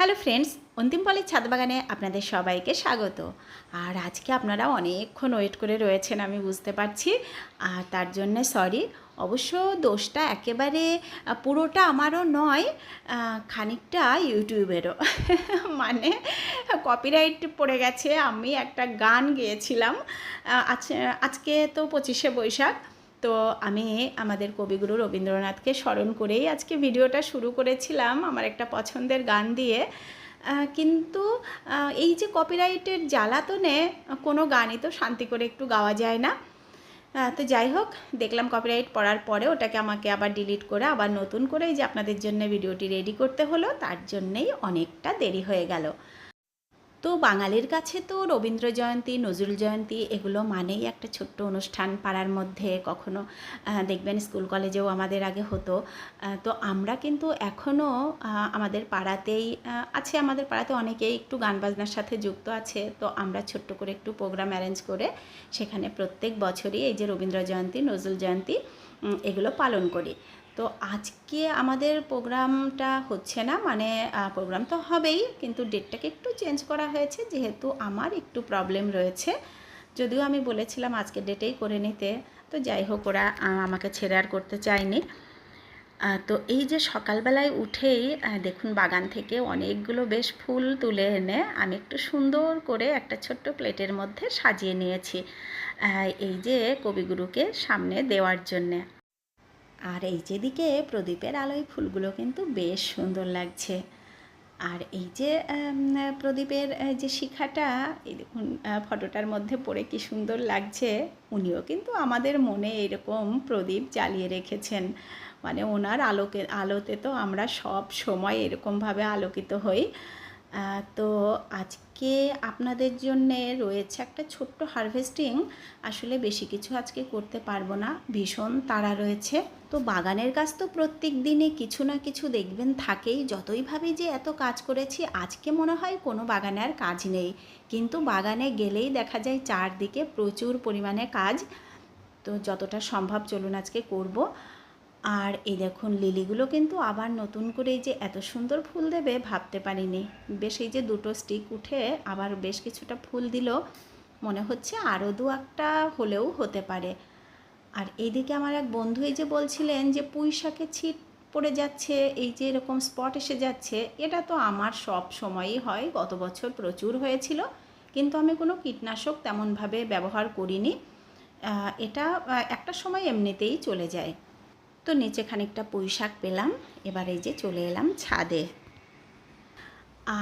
Hello friends অন্তিম পলের ছাদ বাগানে আপনাদের সবাইকে স্বাগত। আর আজকে আপনারা অনেকক্ষণ ওয়েট করে রয়েছেন, আমি বুঝতে পারছি। আর তার জন্যে সরি, অবশ্য দোষটা একেবারে পুরোটা আমারও নয় খানিকটা ইউটিউবেরও। মানে কপিরাইট পড়ে গেছে, আমি একটা গান গেয়েছিলাম। আজ- আজকে তো পঁচিশে বৈশাখ তো আমি আমাদের কবিগুরু রবীন্দ্রনাথকে স্মরণ করেই আজকে ভিডিওটা শুরু করেছিলাম আমার একটা পছন্দের গান দিয়ে। কিন্তু এই যে কপিরাইটের জ্বালাতনে কোনো গানই তো শান্তি করে একটু গাওয়া যায় না। তো যাই হোক, দেখলাম কপিরাইট পড়ার পরে ওটাকে আমাকে আবার ডিলিট করে আবার নতুন করে যে আপনাদের জন্য ভিডিওটি রেডি করতে হলো, তার জন্যেই অনেকটা দেরি হয়ে গেল। তো বাঙালির কাছে তো রবীন্দ্র জয়ন্তী, নজরুল জয়ন্তী এগুলো মানেই একটা ছোট্ট অনুষ্ঠান পাড়ার মধ্যে। কখনো দেখবেন স্কুল কলেজেও আমাদের আগে হতো। তো আমরা কিন্তু এখনও আমাদের পাড়াতেই আছে আমাদের পাড়াতে অনেকেই একটু গান বাজনার সাথে যুক্ত আছে। তো আমরা ছোট্ট করে একটু প্রোগ্রাম অ্যারেঞ্জ করে সেখানে প্রত্যেক বছরই এই যে রবীন্দ্র জয়ন্তী, নজরুল জয়ন্তী এগুলো পালন করি। তো আজকে আমাদের প্রোগ্রামটা হচ্ছে না মানে প্রোগ্রাম তো হবেই, কিন্তু ডেটটাকে একটু চেঞ্জ করা হয়েছে, যেহেতু আমার একটু প্রবলেম রয়েছে। যদিও আমি বলেছিলাম আজকের ডেটেই করে নিতে, তো যাই হোক ওরা আমাকে ছেড়ে আর করতে চায়নি। তো এই যে সকালবেলায় উঠেই দেখুন বাগান থেকে অনেকগুলো বেশ ফুল তুলে এনে আমি একটু সুন্দর করে একটা ছোট্ট প্লেটের মধ্যে সাজিয়ে নিয়েছি এই যে কবিগুরুকে সামনে দেওয়ার জন্যে। আর এই যেদিকে প্রদীপের আলোয় ফুলগুলো কিন্তু বেশ সুন্দর লাগছে। আর এই যে প্রদীপের যে শিখাটা, এই দেখুন ফটোটার মধ্যে পড়ে কি সুন্দর লাগছে। উনিও কিন্তু আমাদের মনে এরকম প্রদীপ জ্বালিয়ে রেখেছেন। মানে ওনার আলোকে, আলোতে তো আমরা সব সময় এরকমভাবে আলোকিত হই। তো আজকে আপনাদের জন্যে রয়েছে একটা ছোট্ট হারভেস্টিং আসলে বেশি কিছু আজকে করতে পারব না, ভীষণ তাড়া রয়েছে। তো বাগানের কাজ তো প্রত্যেক দিনে কিছু না কিছু দেখবেন থাকেই। যতই ভাবি যে এত কাজ করেছি, আজকে মনে হয় কোনো বাগানে আর কাজ নেই। কিন্তু বাগানে গেলেই দেখা যায় চারদিকে প্রচুর পরিমাণে কাজ। তো যতটা সম্ভব চলুন আজকে করব। আর এই দেখুন লিলিগুলো কিন্তু আবার নতুন করে যে এত সুন্দর ফুল দেবে ভাবতে পারিনি। বেশ এই যে দুটো স্টিক উঠে আবার বেশ কিছুটা ফুল দিল। মনে হচ্ছে আরও দু একটা হলেও হতে পারে। আর এইদিকে আমার এক বন্ধু এই যে বলছিলেন যে পুঁই শাকে ছিট পড়ে যাচ্ছে, এই যে এরকম স্পট এসে যাচ্ছে, এটা তো আমার সব সময়ই হয়, গত বছর প্রচুর হয়েছিল, কিন্তু আমি কোনো কীটনাশক তেমনভাবে ব্যবহার করিনি। এটা একটা সময় এমনিতেই চলে যায়। তো নিচে খানিকটা পুঁই শাক পেলাম, এবার এই যে চলে এলাম ছাদে।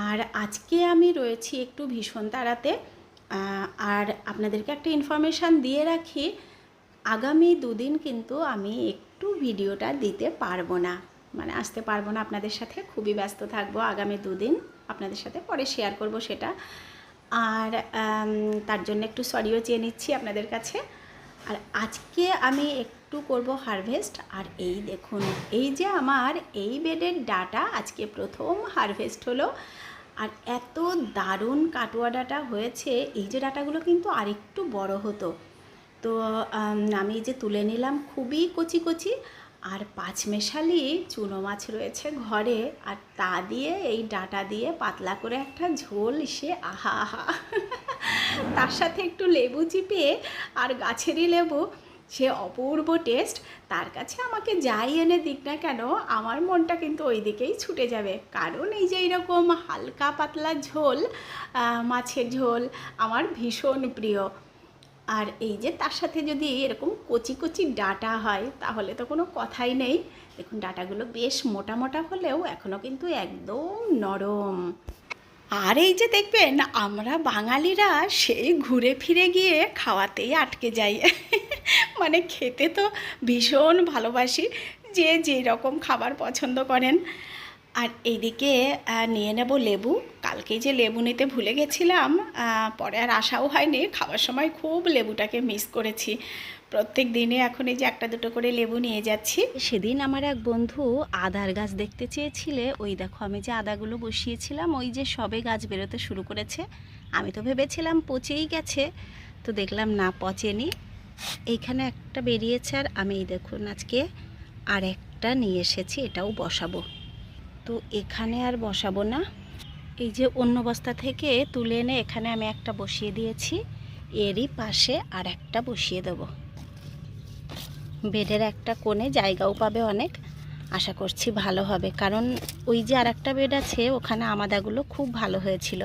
আর আজকে আমি রয়েছি একটু ভীষণ তাড়াতে আর আপনাদেরকে একটা ইনফরমেশান দিয়ে রাখি, আগামী দুদিন কিন্তু আমি একটু ভিডিওটা দিতে পারব না। মানে আসতে পারব না আপনাদের সাথে, খুবই ব্যস্ত থাকব আগামী দুদিন, আপনাদের সাথে পরে শেয়ার করব সেটা। আর তার জন্য একটু সরিও চেয়ে নিচ্ছি আপনাদের কাছে। আর আজকে আমি একটু করব হারভেস্ট আর এই দেখুন, এই যে আমার এই বেডের ডাটা আজকে প্রথম হারভেস্ট হলো, আর এত দারুণ কাটুয়া ডাটা হয়েছে। এই যে ডাটাগুলো কিন্তু আরেকটু বড় হতো। তো, আমি যে তুলে নিলাম খুবই কচি কচি, আর পাঁচমেশালি চুনো মাছ রয়েছে ঘরে, আর তা দিয়ে, এই ডাটা দিয়ে পাতলা করে একটা ঝোল সে আহা আহা, তার সাথে একটু লেবু চিপে, আর গাছেরই লেবু সে অপূর্ব টেস্ট। তার কাছে আমাকে যাই এনে দিক না কেন, আমার মনটা কিন্তু ওই দিকেই ছুটে যাবে। কারণ এই যে এইরকম হালকা পাতলা ঝোল মাছের ঝোল আমার ভীষণ প্রিয়। আর এই যে তার সাথে যদি এরকম কচি কচি ডাটা হয়, তাহলে তো কোনো কথাই নেই। দেখুন, ডাটাগুলো বেশ মোটা মোটা হলেও এখনও কিন্তু একদম নরম। আর এই যে দেখবেন, আমরা বাঙালিরা সেই ঘুরে ফিরে গিয়ে খাওয়াতেই আটকে যাই। মানে খেতে তো ভীষণ ভালোবাসি, যে যেরকম খাবার পছন্দ করেন। আর এইদিকে নিয়ে নেব লেবু। কালকেই যে লেবু নিতে ভুলে গেছিলাম পরে আর আসাও হয়নি। খাওয়ার সময় খুব লেবুটাকে মিস করেছি। প্রত্যেক দিনে এখন এই যে একটা দুটো করে লেবু নিয়ে যাচ্ছি। সেদিন আমার এক বন্ধু আদার গাছ দেখতে চেয়েছিলে। ওই দেখো আমি যে আদাগুলো বসিয়েছিলাম, ওই যে সবে গাছ বেরোতে শুরু করেছে। আমি তো ভেবেছিলাম পচেই গেছে। তো দেখলাম না, পচেনি। এইখানে একটা বেরিয়েছে আর আমি এই দেখুন আজকে আর একটা নিয়ে এসেছি, এটাও বসাবো। তো এখানে আর বসাবো না। এই যে অন্য বস্তা থেকে তুলে এনে এখানে আমি একটা বসিয়ে দিয়েছি। এরই পাশে আর একটা বসিয়ে দেবো। বেডের একটা কোণে জায়গাও পাবে অনেক। আশা করছি ভালো হবে। কারণ ওই যে আর একটা বেড আছে, ওখানে আমাদাগুলো খুব ভালো হয়েছিল।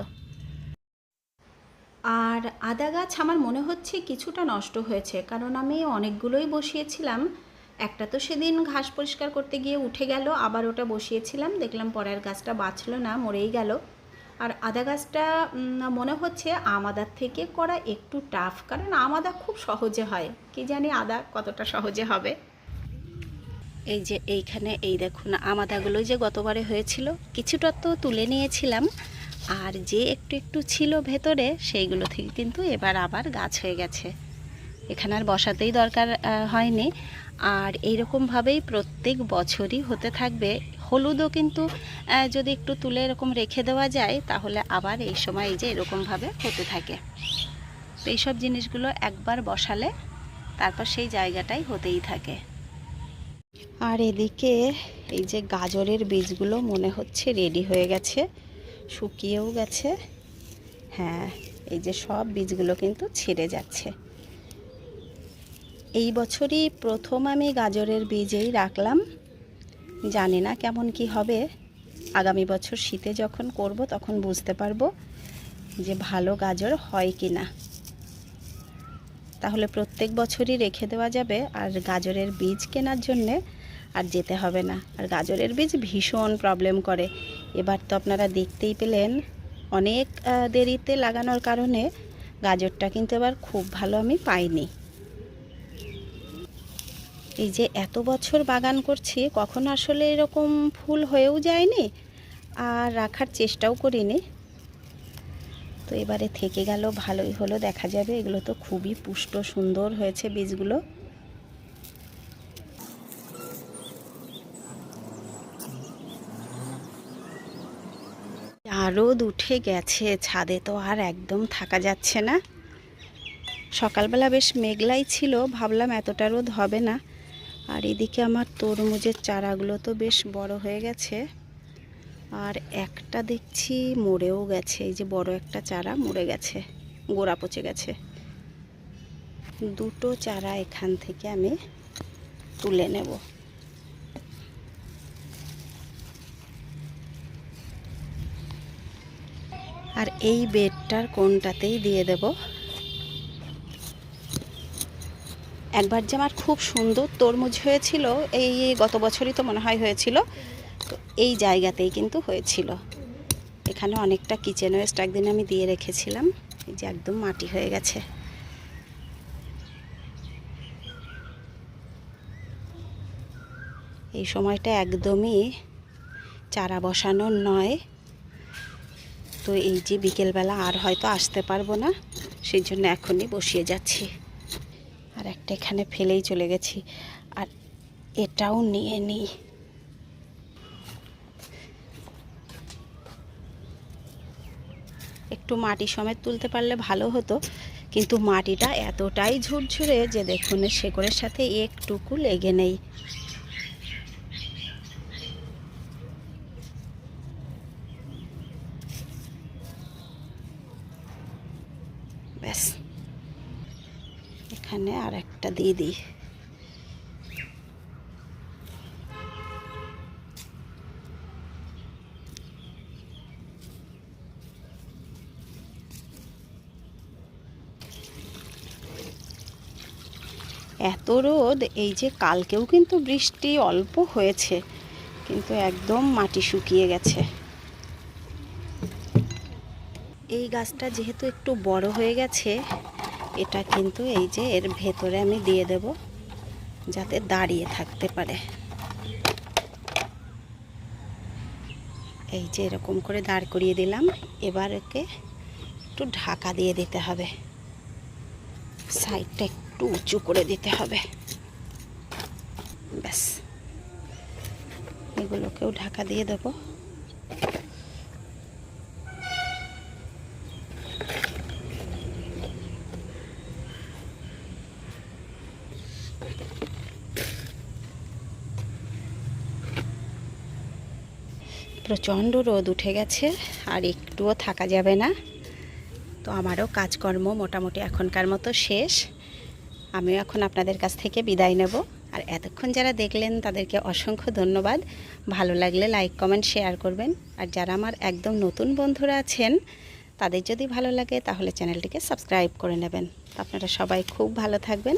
আর আদা গাছ আমার মনে হচ্ছে কিছুটা নষ্ট হয়েছে। কারণ আমি অনেকগুলোই বসিয়েছিলাম। একটা তো সেদিন ঘাস পরিষ্কার করতে গিয়ে উঠে গেল, আবার ওটা বসিয়েছিলাম, দেখলাম পরের গাছটা বাঁচলো না, মরেই গেল। আর আদা গাছটা মনে হচ্ছে আমাদার থেকে করা একটু টাফ কারণ আমাদা খুব সহজে হয়। কি জানি আদা কতটা সহজে হবে। এই যে এইখানে, এই দেখুন, আমাদাগুলো যে গতবারে হয়েছিল, কিছুটা তো তুলে নিয়েছিলাম, আর যে একটু একটু ছিল ভেতরে, সেইগুলো থেকে কিন্তু এবার আবার গাছ হয়ে গেছে। এখানে আর বসাতেই দরকার হয়নি। আর এইরকমভাবেই প্রত্যেক বছরই হতে থাকবে। হলুদও কিন্তু যদি একটু তুলে এরকম রেখে দেওয়া যায়, তাহলে আবার এই সময় এই যে এরকমভাবে হতে থাকে। তো এইসব জিনিসগুলো একবার বসালে, তারপর সেই জায়গাটাই হতেই থাকে। আর এদিকে এই যে গাজরের বীজগুলো মনে হচ্ছে রেডি হয়ে গেছে, শুকিয়েও গেছে। হ্যাঁ এই যে সব বীজগুলো কিন্তু ছিঁড়ে যাচ্ছে। এই বছরই প্রথম আমি গাজরের বীজেই রাখলাম। জানি না কেমন কি হবে। আগামী বছর শীতে যখন করব তখন বুঝতে পারব যে ভালো গাজর হয় কি না তাহলে প্রত্যেক বছরই রেখে দেওয়া যাবে আর গাজরের বীজ কেনার জন্যে আর যেতে হবে না। আর গাজরের বীজ ভীষণ প্রবলেম করে। এবার তো আপনারা দেখতেই পেলেন অনেক দেরিতে লাগানোর কারণে গাজরটা কিন্তু এবার খুব ভালো আমি পাইনি। এই যে এত বছর বাগান করছি, কখনো আসলে এরকম ফুল হয়েও যায়নি আর রাখার চেষ্টাও করিনি। তো এবারে থেকে গেল, ভালোই হলো, দেখা যাবে। এগুলো তো খুবই পুষ্ট, সুন্দর হয়েছে বীজগুলো। রোদ উঠে গেছে, ছাদে তো আর একদম থাকা যাচ্ছে না। সকালবেলা বেশ মেঘলাই ছিল, ভাবলাম এতটা রোদ হবে না। আর এদিকে আমার তরমুজের চারাগুলো তো বেশ বড় হয়ে গেছে। আর একটা দেখছি মরেও গেছে, এই যে বড় একটা চারা মরে গেছে, গোড়া পচে গেছে। দুটো চারা এখান থেকে আমি তুলে নেব। আর এই বেডটার কোনটাতেই দিয়ে দেব? একবার যে আমার খুব সুন্দর তরমুজ হয়েছিল, এই গত বছরই তো মনে হয় হয়েছিল, তো এই জায়গাতেই কিন্তু হয়েছিল। এখানে অনেকটা কিচেন ওয়েস্ট একদিন আমি দিয়ে রেখেছিলাম, এই যে একদম মাটি হয়ে গেছে। এই সময়টা একদমই চারা বসানোর নয়, তো এই যে বিকেলবেলা আর হয়তো আসতে পারব না, সেই জন্য এখনই বসিয়ে যাচ্ছি। আর একটা এখানে ফেলেই চলে গেছি। আর এটাও নিয়ে নিই। একটু মাটি সমেত তুলতে পারলে ভালো হতো, কিন্তু মাটিটা এতটাই ঝুরঝুরে যে দেখুন, শেকড়ের সাথে একটুকু লেগে নেই ব্যাস এখানে আর একটা দিয়ে দিই। এত রোদ, এই যে কালকেও কিন্তু বৃষ্টি অল্প হয়েছে, কিন্তু একদম মাটি শুকিয়ে গেছে। এই গাছটা যেহেতু একটু বড় হয়ে গেছে এটা কিন্তু এই যে এর ভেতরে আমি দিয়ে দেব যাতে দাঁড়িয়ে থাকতে পারে। এই যে এরকম করে দাঁড় করিয়ে দিলাম। এবার একে একটু ঢাকা দিয়ে দিতে হবে। সাইডটা একটু উঁচু করে দিতে হবে। ব্যাস। এগুলোকেও ঢাকা দিয়ে দেবো। প্রচণ্ড রোদ উঠে গেছে, আর একটুও থাকা যাবে না। তো আমারও কাজকর্ম মোটামুটি এখনকার মতো শেষ। আমিও এখন আপনাদের কাছ থেকে বিদায় নেব। আর এতক্ষণ যারা দেখলেন, তাদেরকে অসংখ্য ধন্যবাদ। ভালো লাগলে লাইক, কমেন্ট, শেয়ার করবেন। আর যারা আমার একদম নতুন বন্ধুরা আছেন, তাদের যদি ভালো লাগে, তাহলে চ্যানেলটিকে সাবস্ক্রাইব করে নেবেন। আপনারা সবাই খুব ভালো থাকবেন।